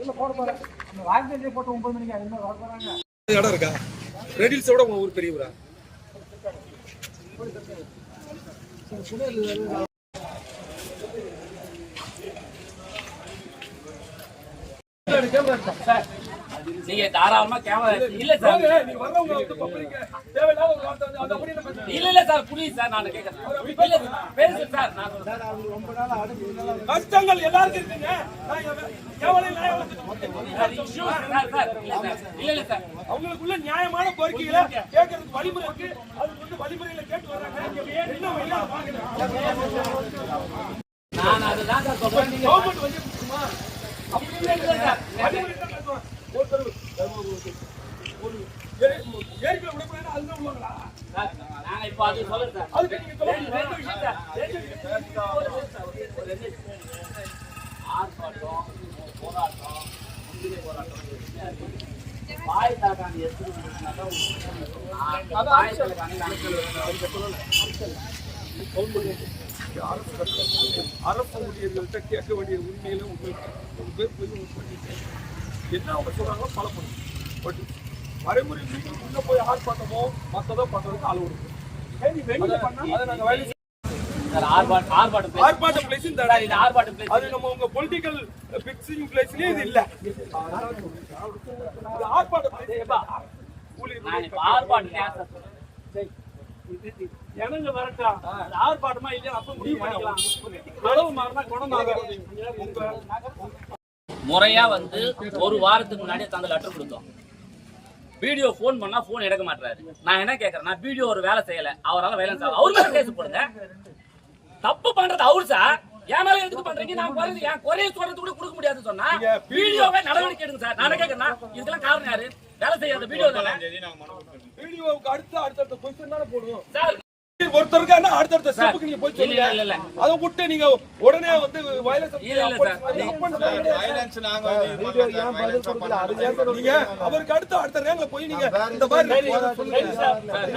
உள்ள போட போறேன். அந்த வாங்கி போட்டு ஒன்பது மணிக்கு என்ன வர போறாங்க. இடம் இருக்கா? ரெடில்ஸை விட உங்க ஊர் பெரியவரா நீங்க தாராளமா கேமரா இல்ல சார். இல்ல இல்ல சார் புரியுது சார் நான் கேட்கறேன் இல்ல பேசு சார். கஷ்டங்கள் எல்லாருக்கும் இருக்குங்க. அவங்களுக்குள்ள நியாயமான கோரிக்கைகளை கேட்கறதுக்கு வழிமுறை இருக்கு. அதுக்கு வந்து வழிமுறைகளை கேட்டு வர்றாங்க. நான் அதுதான் சார் சொல்றேன். நீங்க கவர்மெண்ட் வந்து கொடுக்குமா? அப்படி இல்லை இல்ல சார். வழிமுறை ஆர்ப்பாட்டம் போராட்டம் முந்திரி போராட்டம் வாய் தாக்காண்டி எடுத்துட்டு அரசு ஊழியர்கள்ட்ட கேட்க வேண்டிய உரிமையில உங்களுக்கு ஒரு பேர் போய் என்ன அவங்க சொல்றாங்களோ ஃபாலோ பண்ணுங்க. பட் வரைமுறை மீறி உள்ள போய் ஆர்ப்பாட்டமோ மத்ததோ பண்றதுக்கு அளவு இருக்கு அதை நாங்க வேலை செய்ய- சார் ஆர்ப்பாட்டம். ஆர்ப்பாட்டம் பிளேஸ் இந்த சார், இது ஆர்ப்பாட்டம். அது நம்ம உங்க பொலிட்டிக்கல் பிக்சிங் பிளேஸ்லயே இது இல்ல. ஆர்ப்பாட்டம் நான் இப்ப ஆர்ப்பாட்டம் அது இல்லையா? அப்ப முடிவு பண்ணிக்கலாம். அளவு மாறினா குணம் முறையா வந்து ஒரு வாரத்துக்கு முன்னாடி தந்த லெட்டர் கொடுத்தோம். வீடியோ ஃபோன் பண்ணா ஃபோன் எடுக்க மாட்டாரு நான் என்ன கேக்குறேன் நான் வீடியோ ஒரு வேலை செய்யல. அவரால வேலை செய்யல அவரு மேல கேஸ் போடுங்க. தப்பு பண்றது அவரு சார் என் மேல எதுக்கு பண்றீங்க? நான் குறைஞ்சு என் குறைய சொல்றது கூட கொடுக்க முடியாதுன்னு சொன்னா வீடியோவே நடவடிக்கை எடுங்க சார் நான் கேக்குறேன் இதுக்கெல்லாம் காரணம் யாரு? வேலை செய்யாத வீடியோ தானே? வீடியோவுக்கு அடுத்த தானே போடுவோம். சார் ஒருத்தருக்கு என்ன அடுத்தடுத்த ஸ்டெப்புக்கு நீங்க போய் சொல்லுங்க. இல்ல இல்ல. அதை விட்டு நீங்க உடனே வந்து வயலன்ஸ் இல்ல, இல்ல, சார். நீங்க அவருக்கு அடுத்த அடுத்த ரேங்க்ல போய் நீங்க இந்த மாதிரி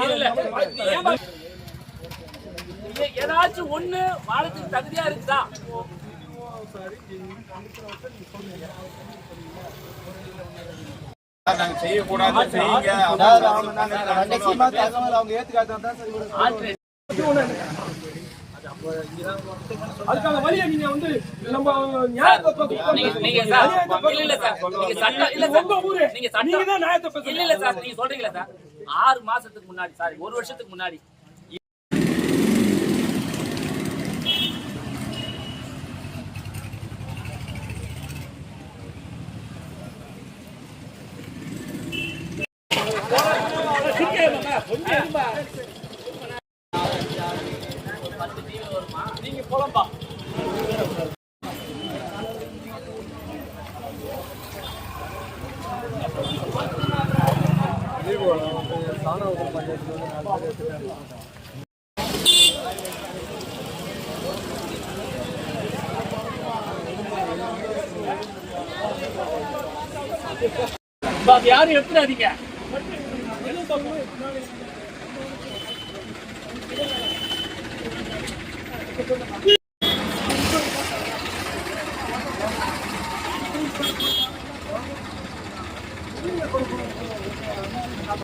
இல்ல, ஏதாச்சும் ஒண்ணு வாழத்துக்கு தகுதியா இருக்குதா? நாங்க செய்யக்கூடாது செய்யுங்க. ஆட்சி அதுக்கான வழியை நீங்க வந்து நம்ம நியாயத்தை பேச- நீங்க நீங்க சார் இல்ல இல்ல சார். நீங்க சட்டம் இல்ல சார். உங்க ஊரு நீங்க தான் நியாயத்தை இல்ல சார். நீங்க சொல்றீங்களா சார்? ஆறு மாசத்துக்கு முன்னாடி சாரி. ஒரு வருஷத்துக்கு முன்னாடி. நீங்க போலம்பா பாதி யாரும் எடுத்துடாதீங்க. ノーレシピはね、今日のお客様に、あの、これから、あの、これから、あの、これから、